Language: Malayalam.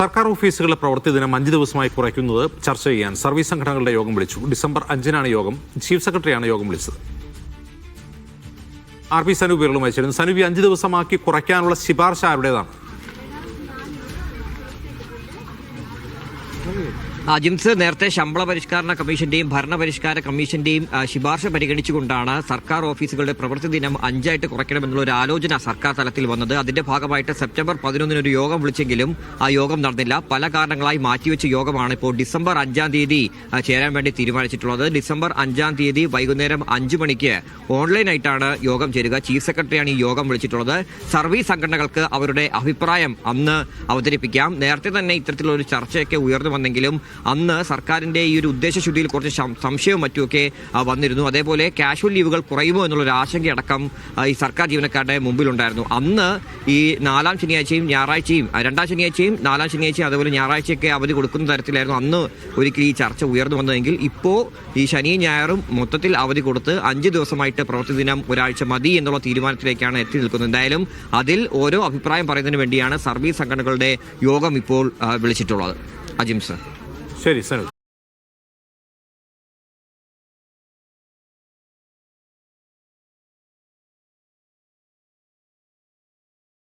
സർക്കാർ ഓഫീസുകളുടെ പ്രവൃത്തി ദിനം അഞ്ച് ദിവസമായി കുറയ്ക്കുന്നത് ചർച്ച ചെയ്യാൻ സർവീസ് സംഘടനകളുടെ യോഗം വിളിച്ചു. ഡിസംബർ അഞ്ചിനാണ് യോഗം. ചീഫ് സെക്രട്ടറിയാണ് യോഗം വിളിച്ചത്. ആർ പി സനൂപികളുമായി ചേരുന്നു. സനൂപി അഞ്ച് ദിവസമാക്കി കുറയ്ക്കാനുള്ള ശിപാർശ ആരുടേതാണ്? ജിംസ് നേരത്തെ ശമ്പള പരിഷ്കരണ കമ്മീഷന്റെയും ഭരണ പരിഷ്കാര കമ്മീഷന്റെയും ശുപാർശ പരിഗണിച്ചുകൊണ്ടാണ് സർക്കാർ ഓഫീസുകളുടെ പ്രവൃത്തി ദിനം അഞ്ചായിട്ട് കുറയ്ക്കണമെന്നുള്ള ഒരു ആലോചന സർക്കാർ തലത്തിൽ വന്നത്. അതിന്റെ ഭാഗമായിട്ട് സെപ്റ്റംബർ പതിനൊന്നിന് ഒരു യോഗം വിളിച്ചെങ്കിലും ആ യോഗം നടന്നില്ല. പല കാരണങ്ങളായി മാറ്റിവെച്ച യോഗമാണ് ഇപ്പോൾ ഡിസംബർ അഞ്ചാം തീയതി ചേരാൻ വേണ്ടി തീരുമാനിച്ചിട്ടുള്ളത്. ഡിസംബർ അഞ്ചാം തീയതി വൈകുന്നേരം അഞ്ചു മണിക്ക് ഓൺലൈനായിട്ടാണ് യോഗം ചേരുക. ചീഫ് സെക്രട്ടറിയാണ് ഈ യോഗം വിളിച്ചിട്ടുള്ളത്. സർവീസ് സംഘടനകൾക്ക് അവരുടെ അഭിപ്രായം അന്ന് അവതരിപ്പിക്കാം. നേരത്തെ തന്നെ ഇത്തരത്തിലുള്ള ഒരു ചർച്ചയൊക്കെ ഉയർന്നു വന്നെങ്കിലും അന്ന് സർക്കാരിന്റെ ഈ ഒരു ഉദ്ദേശശുദ്ധിയിൽ കുറച്ച് സംശയവും മറ്റുമൊക്കെ വന്നിരുന്നു. അതേപോലെ കാഷ്വൽ ലീവുകൾ കുറയുമോ എന്നുള്ളൊരു ആശങ്കയടക്കം ഈ സർക്കാർ ജീവനക്കാരുടെ മുമ്പിലുണ്ടായിരുന്നു. അന്ന് ഈ നാലാം ശനിയാഴ്ചയും ഞായറാഴ്ചയും രണ്ടാം ശനിയാഴ്ചയും നാലാം ശനിയാഴ്ചയും അതേപോലെ ഞായറാഴ്ചയൊക്കെ അവധി കൊടുക്കുന്ന തരത്തിലായിരുന്നു അന്ന് ഒരിക്കലും ഈ ചർച്ച ഉയർന്നു വന്നതെങ്കിൽ ഇപ്പോൾ ഈ ശനിയും ഞായറും മൊത്തത്തിൽ അവധി കൊടുത്ത് അഞ്ച് ദിവസമായിട്ട് പ്രവൃത്തി ദിനം ഒരാഴ്ച മതി എന്നുള്ള തീരുമാനത്തിലേക്കാണ് എത്തി നിൽക്കുന്നത്. എന്തായാലും അതിൽ ഓരോ അഭിപ്രായം പറയുന്നതിന് വേണ്ടിയാണ് സർവീസ് സംഘടനകളുടെ യോഗം ഇപ്പോൾ വിളിച്ചിട്ടുള്ളത്. അജിംസ് ശരി സനൂപ്